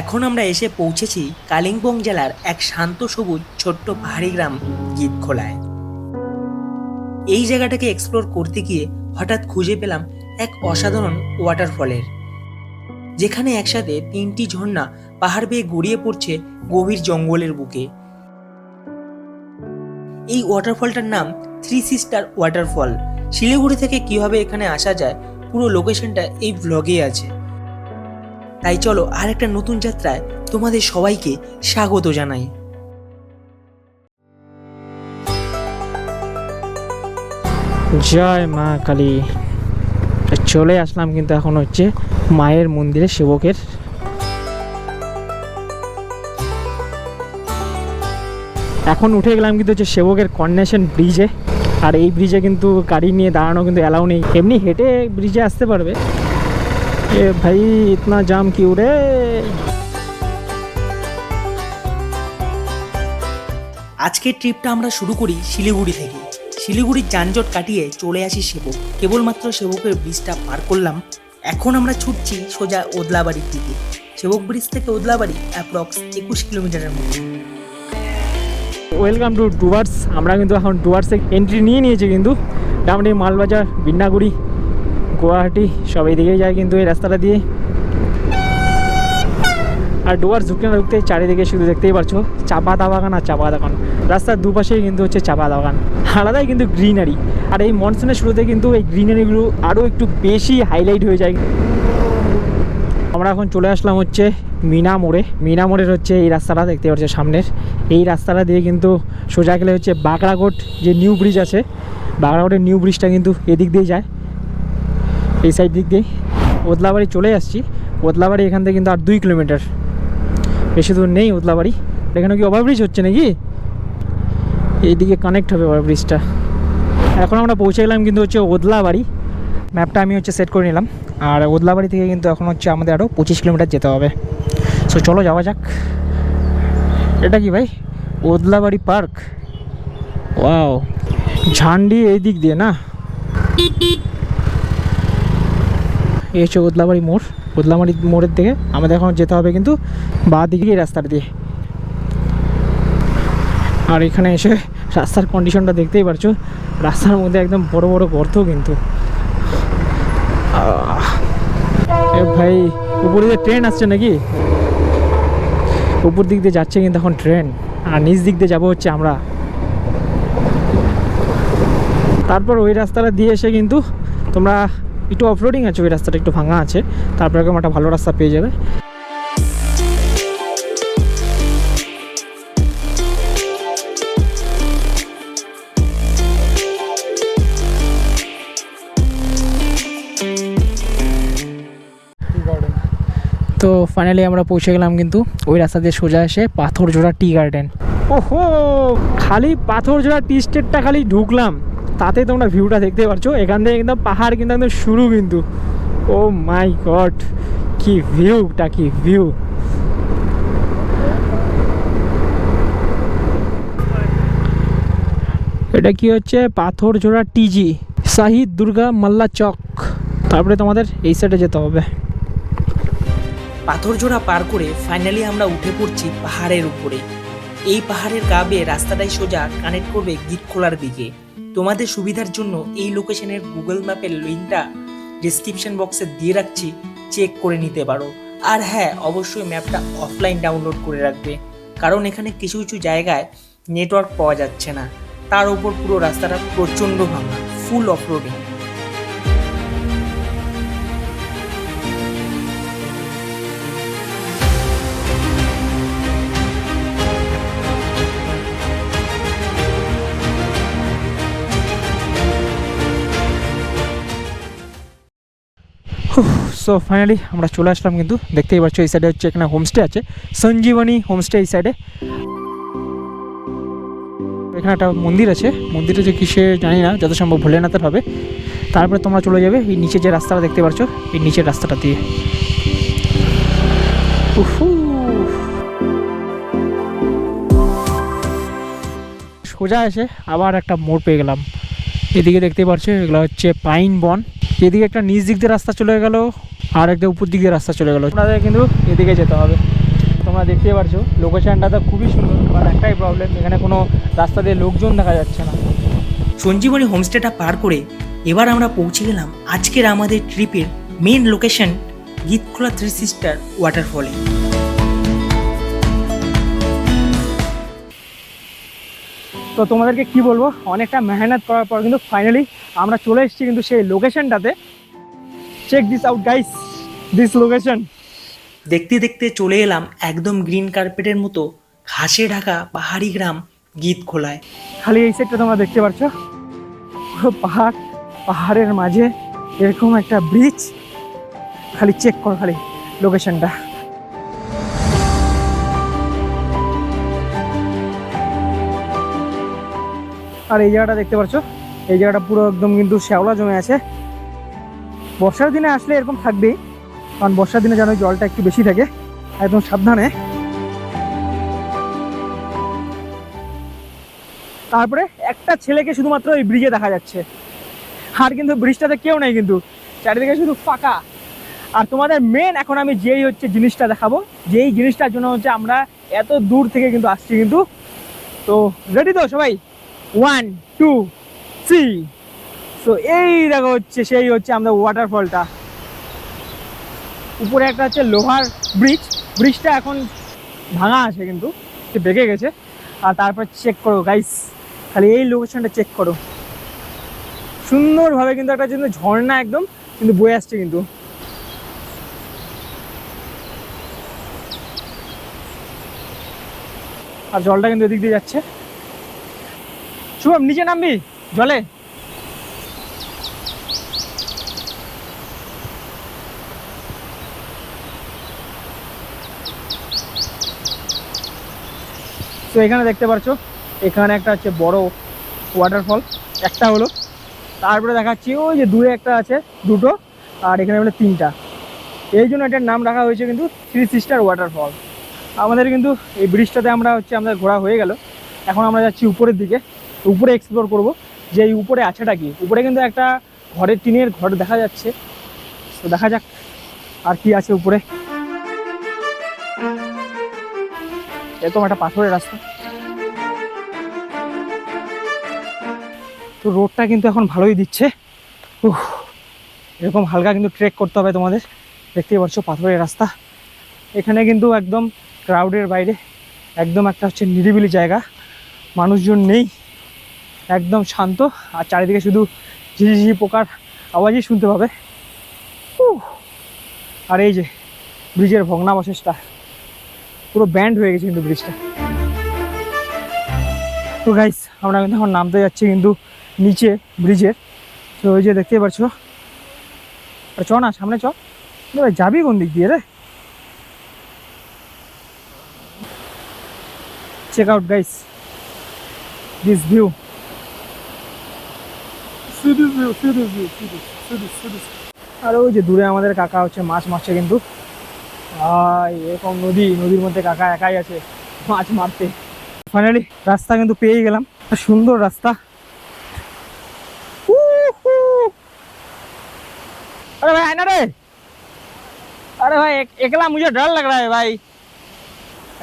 এখন আমরা এসে পৌঁছেছি কালিম্পং জেলার এক শান্ত সবুজ ছোট্ট পাহাড়ি গ্রাম গীতখোলায়। এই জায়গাটাকে এক্সপ্লোর করতে গিয়ে হঠাৎ খুঁজে পেলাম এক অসাধারণ ওয়াটারফলের যেখানে একসাথে তিনটি ঝর্ণা পাহাড় বেয়ে গড়িয়ে পড়ছে গভীর জঙ্গলের বুকে। এই ওয়াটারফলটার নাম থ্রি সিস্টার ওয়াটারফল শিলিগুড়ি থেকে কীভাবে এখানে আসা যায়, পুরো লোকেশনটা এই ব্লগে আছে। তাই চলো আর একটা নতুন যাত্রায় তোমাদের সবাইকে স্বাগত জানাই। জয় মা কালী। চলে আসলাম কিন্তু এখন হচ্ছে মায়ের মন্দিরে সেবকের। এখন উঠে গেলাম কিন্তু হচ্ছে সেবকের কন্যাশন ব্রিজে। আর এই ব্রিজে কিন্তু গাড়ি নিয়ে দাঁড়ানো কিন্তু অ্যালাউ নেই। এমনি হেঁটে ব্রিজে আসতে পারবে। এ ভাই ইতনা জাম কি রে আজকের ট্রিপটা আমরা শুরু করি শিলিগুড়ি থেকে। শিলিগুড়ির যানজট কাটিয়ে চলে আসি সেবক। কেবলমাত্র সেবকের ব্রিজটা পার করলাম। এখন আমরা ছুটছি সোজা ওদলাবাড়ির দিকে। সেবক ব্রিজ থেকে ওদলাবাড়ি অ্যাপ্রক্স একুশ কিলোমিটারের মতো ওয়েলকাম টু ডুয়ার্স আমরা কিন্তু এখন ডুয়ার্সে এন্ট্রি নিয়ে নিয়েছি কিন্তু। মোটামুটি মালবাজার বিন্নাগুড়ি। গুয়াহাটি, সব এইদিকেই যায় কিন্তু এই রাস্তাটা দিয়ে। আর ডুয়ার্স ঢুকতে না ঢুকতে চারিদিকে শুধু দেখতেই পারছ চা পাতা বাগান আর চা পাতা বাগান রাস্তার দুপাশেই কিন্তু হচ্ছে চা পাতা বাগান আলাদাই কিন্তু গ্রিনারি। আর এই মনসুনের শুরুতে কিন্তু এই গ্রিনারিগুলো আরও একটু বেশি হাইলাইট হয়ে যায়। আমরা এখন চলে আসলাম হচ্ছে মিনা মোড়ে। মিনা মোড়ের হচ্ছে এই রাস্তাটা দেখতে পাচ্ছ সামনের। এই রাস্তাটা দিয়ে কিন্তু সোজা গেলে হচ্ছে বাগড়াকোট যে নিউ ব্রিজ আছে বাগড়াকোটের নিউ ব্রিজটা কিন্তু এদিক দিয়ে যায়। এই সাইড দিক দিয়ে। ওদলাবাড়ি চলে আসছি। ওদলাবাড়ি এখান থেকে কিন্তু আর দুই কিলোমিটার। বেশি দূর নেই ওদলাবাড়ি এখানে কি ওভারব্রিজ হচ্ছে নাকি? এইদিকে কানেক্ট হবে ওভারব্রিজটা এখন আমরা পৌঁছে গেলাম কিন্তু হচ্ছে ওদলাবাড়ি ম্যাপটা আমি হচ্ছে সেট করে নিলাম। আর ওদলাবাড়ি থেকে কিন্তু এখন হচ্ছে আমাদের আরও পঁচিশ কিলোমিটার যেতে হবে। সো চলো যাওয়া যাক। এটা কি ভাই? ওদলাবাড়ি পার্ক ওয়াও ঝান্ডি এই দিক দিয়ে না? এই হচ্ছে ওদলাবাড়ি মোড়। ওদলাবাড়ি মোড়ের দিকে আমাদের এখন যেতে হবে কিন্তু বা দিকে এই রাস্তার দিয়ে। আর এখানে এসে রাস্তার কন্ডিশনটা দেখতেই পারছ। রাস্তার মধ্যে একদম বড় বড় গর্ত কিন্তু। ভাই, উপরে দিয়ে ট্রেন আসছে নাকি? উপর দিক দিয়ে যাচ্ছে কিন্তু এখন ট্রেন আর নিচ দিক দিয়ে যাব হচ্ছে আমরা। তারপর ওই রাস্তাটা দিয়ে এসে কিন্তু তোমরা একটু অফরোডিং আছে ওই রাস্তাটা একটু ভাঙা আছে তারপরে এরকম একটা ভালো রাস্তা পেয়ে যাবে। তো ফাইনালি আমরা পৌঁছে গেলাম কিন্তু ওই রাস্তা দিয়ে সোজা এসে পাথর জোড়া টি গার্ডেন ওহো! খালি পাথর জোড়া টি স্টেটটা খালি ঢুকলাম। তাতে তোমরা ভিউটা দেখতে পারছ। এখান থেকে একদম পাহাড় কিন্তু একদম শুরু কিন্তু। ও মাই গড কি ভিউটা কি ভিউ এটা কি হচ্ছে? পাথর জোড়া টিজি, শাহিদ দুর্গা মাল্লা চক। তারপরে তোমাদের এই সাইডে যেতে হবে। পাথরজোড়া পার করে ফাইনালি আমরা উঠে পড়ছি পাহাড়ের উপরে। এই পাহাড়ের গা বেয়ে রাস্তাটাই সোজা কানেক্ট করবে গীতখোলার দিকে। তোমাদের সুবিধার জন্য এই লোকেশনের গুগল ম্যাপের লিঙ্কটা ডিসক্রিপশন বক্সে দিয়ে রাখছি চেক করে নিতে পারো। আর হ্যাঁ অবশ্যই ম্যাপটা অফলাইন ডাউনলোড করে রাখবে, কারণ এখানে কিছু কিছু জায়গায় নেটওয়ার্ক পাওয়া যাচ্ছে না। তার উপর পুরো রাস্তাটা প্রচণ্ড ভাঙা ফুল অফরোডিং সো ফাইনালি আমরা চলে আসলাম কিন্তু দেখতেই পাচ্ছ, এই সাইডে হচ্ছে এখানে হোমস্টে আছে। সঞ্জীবনী হোমস্টে এই সাইডে এখানে একটা মন্দির আছে। মন্দিরটা যে কিসে জানি না, যত সম্ভব ভোলেনাথের হবে। তারপরে তোমরা চলে যাবে এই নিচে যে রাস্তাটা দেখতে পাচ্ছ, এই নিচের রাস্তাটা দিয়ে। সোজা এসে আবার একটা মোড় পেয়ে গেলাম। এদিকে দেখতে পাচ্ছ, এগুলো হচ্ছে পাইন বন এদিকে একটা নিচ দিক দিয়ে রাস্তা চলে গেল, আর একটা উপর দিক দিয়ে রাস্তা চলে গেল। আপনাদের কিন্তু এদিকে যেতে হবে। তোমরা দেখতে পারছ লোকেশনটা তো খুবই সুন্দর বাট একটাই প্রবলেম এখানে কোনো রাস্তা দিয়ে লোকজন দেখা যাচ্ছে না। সঞ্জীবনী হোমস্টেটা পার করে এবার আমরা পৌঁছে গেলাম আজকের আমাদের ট্রিপের main location Gitkhola three sister ওয়াটারফলে তো তোমাদেরকে কি বলব? অনেকটা মেহনত করার পর কিন্তু ফাইনালি আমরা চলে এসেছি কিন্তু সেই লোকেশনটাতে check this out guys this location দেখতে দেখতে চলে এলাম একদম গ্রিন কার্পেটের মতো ঘাসে ঢাকা পাহাড়ি গ্রাম গীত খোলায়। খালি এই সাইডটা তোমরা দেখতে পাচ্ছ। পুরো পাহাড় পাহাড়ের মাঝে এরকম একটা ব্রিজ খালি চেক করো খালি লোকেশনটা আর এই জায়গাটা দেখতে পাচ্ছ? এই জায়গাটা পুরো একদম কিন্তু শ্যাওলা জমে আছে। বর্ষার দিনে আসলে এরকম থাকবেই, কারণ বর্ষার দিনে যেন জলটা একটু বেশি থাকে, একদম সাবধানে। তারপরে একটা ছেলেকে শুধুমাত্র এই ব্রিজে দেখা যাচ্ছে। আর কিন্তু ব্রিজটাতে কেউ নেই কিন্তু, চারিদিকে শুধু ফাঁকা। আর তোমাদের মেন এখন আমি যেই হচ্ছে জিনিসটা দেখাবো, যেই জিনিসটার জন্য হচ্ছে আমরা এত দূর থেকে কিন্তু আসছি কিন্তু। তো রেডি তো সবাই? ওয়ান টু থ্রি তো এই দেখো হচ্ছে, সেই হচ্ছে আমরা ওয়াটারফলটা উপরে একটা হচ্ছে লোহার ব্রিজ ব্রিজটা এখন ভাঙা আছে কিন্তু বেঁকে গেছে। আর তারপর চেক করো গাইস খালি এই লোকেশনটা চেক করো। সুন্দরভাবে কিন্তু একটা কিন্তু ঝর্ণা একদম, কিন্তু বয়ে আসছে কিন্তু। আর জলটা কিন্তু এদিক দিয়ে যাচ্ছে। শুভম, নিচে নামবি, জলে। তো এখানে দেখতে পাচ্ছ, এখানে একটা হচ্ছে বড় ওয়াটারফল একটা হলো। তারপরে দেখাচ্ছি, ওই যে দূরে একটা আছে, দুটো, আর এখানে হলো তিনটা। এই জন্য এটার নাম রাখা হয়েছে কিন্তু থ্রি সিস্টার ওয়াটারফল আমাদের কিন্তু এই ব্রিজটাতে আমরা হচ্ছে আমাদের ঘোরা হয়ে গেল। এখন আমরা যাচ্ছি উপরের দিকে। উপরে এক্সপ্লোর করব। যে এই উপরে আছেটা কি? উপরে কিন্তু একটা ঘরের টিনের ঘর দেখা যাচ্ছে। তো দেখা যাক আর কি আছে উপরে। এরকম একটা পাথরের রাস্তা। তো রোডটা কিন্তু এখন ভালোই দিচ্ছে। উহ, এরকম হালকা কিন্তু ট্রেক করতে হবে তোমাদের। দেখতেই পাচ্ছ পাথরের রাস্তা। এখানে কিন্তু একদম ক্রাউডের বাইরে। একদম একটা হচ্ছে নিরিবিলি জায়গা। মানুষজন নেই। একদম শান্ত, আর চারিদিকে শুধু ঝিঝি পোকার আওয়াজই শুনতে পাবে। আর এই যে, ব্রিজের ভগ্নাবশেষটা, পুরো ব্যান্ড হয়ে গেছে কিন্তু ব্রিজটা। তো গাইস আমরা কিন্তু এখন নামতে যাচ্ছি কিন্তু নিচে ব্রিজের। তো ওই যে দেখতেই পাচ্ছ চ না, সামনে চ। এ ভাই, যাবি কোন দিক দিয়ে রে? Check out guys this view আর ওই যে দূরে আমাদের কাকা হচ্ছে মাছ মারছে কিন্তু ভাই এরকম নদী নদীর মধ্যে কাকা একাই আছে মাছ মারতে ফাইনালি রাস্তা কিন্তু পেয়ে গেলাম একটা সুন্দর রাস্তা উহু। अरे भाई आना रे अरे भाई एक, एकला मुझे डर लग रहा है भाई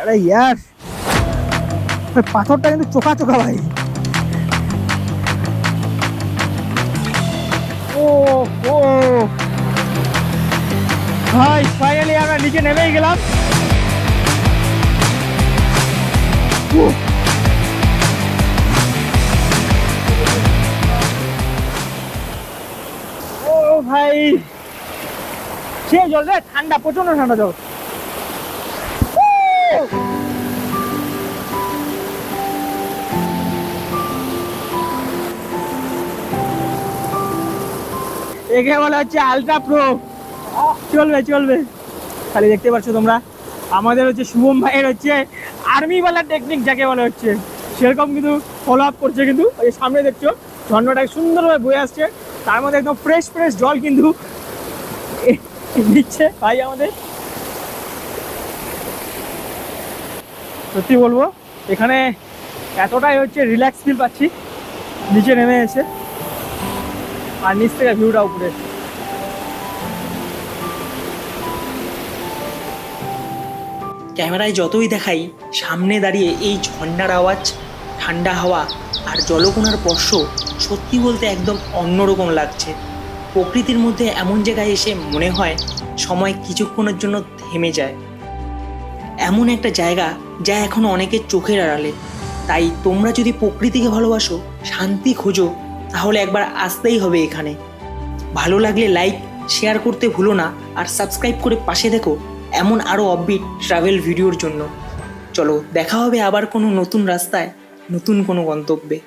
अरे यार ভাই, পাথরটা কিন্তু চোখা চোখা ভাই ভাই ফাইনালি আমরা নিচে নেমেই গেলাম। ও ভাই সে জল রে, ঠান্ডা প্রচণ্ড ঠান্ডা জল। একে বলা হচ্ছে আলট্রা প্রো চলবে চলবে। খালি দেখতে পাচ্ছ তোমরা, আমাদের হচ্ছে শুভম ভাইয়ের হচ্ছে আর্মি বালা টেকনিক যাকে বলা হচ্ছে। সেরকম কিন্তু ফলো আপ করছে কিন্তু, ওই সামনে দেখছ ঝর্ণাটাকে সুন্দরভাবে বয়ে আসছে। তার মধ্যে একদম ফ্রেশ ফ্রেশ জল কিন্তু দিচ্ছে ভাই আমাদের। সত্যি বলব, এখানে এতটাই হচ্ছে রিল্যাক্স ফিল পাচ্ছি। নিচে নেমে এসে। আর নিচ থেকে ভিউটা উপরে। ক্যামেরায় যতই দেখাই, সামনে দাঁড়িয়ে এই ঝর্ণার আওয়াজ, ঠান্ডা হাওয়া আর জলকোনার স্পর্শ সত্যি বলতে একদম অন্যরকম লাগছে। প্রকৃতির মধ্যে এমন জায়গায় এসে মনে হয় সময় কিছুক্ষণের জন্য থেমে যায়। এমন একটা জায়গা যা এখন অনেকের চোখের আড়ালে। তাই তোমরা যদি প্রকৃতিকে ভালোবাসো, শান্তি খোঁজো তাহলে একবার আসতেই হবে এখানে। ভালো লাগলে লাইক শেয়ার করতে ভুলো না আর সাবস্ক্রাইব করে পাশে দেখো এমন আরও অববিট ট্রাভেল ভিডিওর জন্য। চলো, দেখা হবে আবার কোনো নতুন রাস্তায়, নতুন কোনো গন্তব্যে।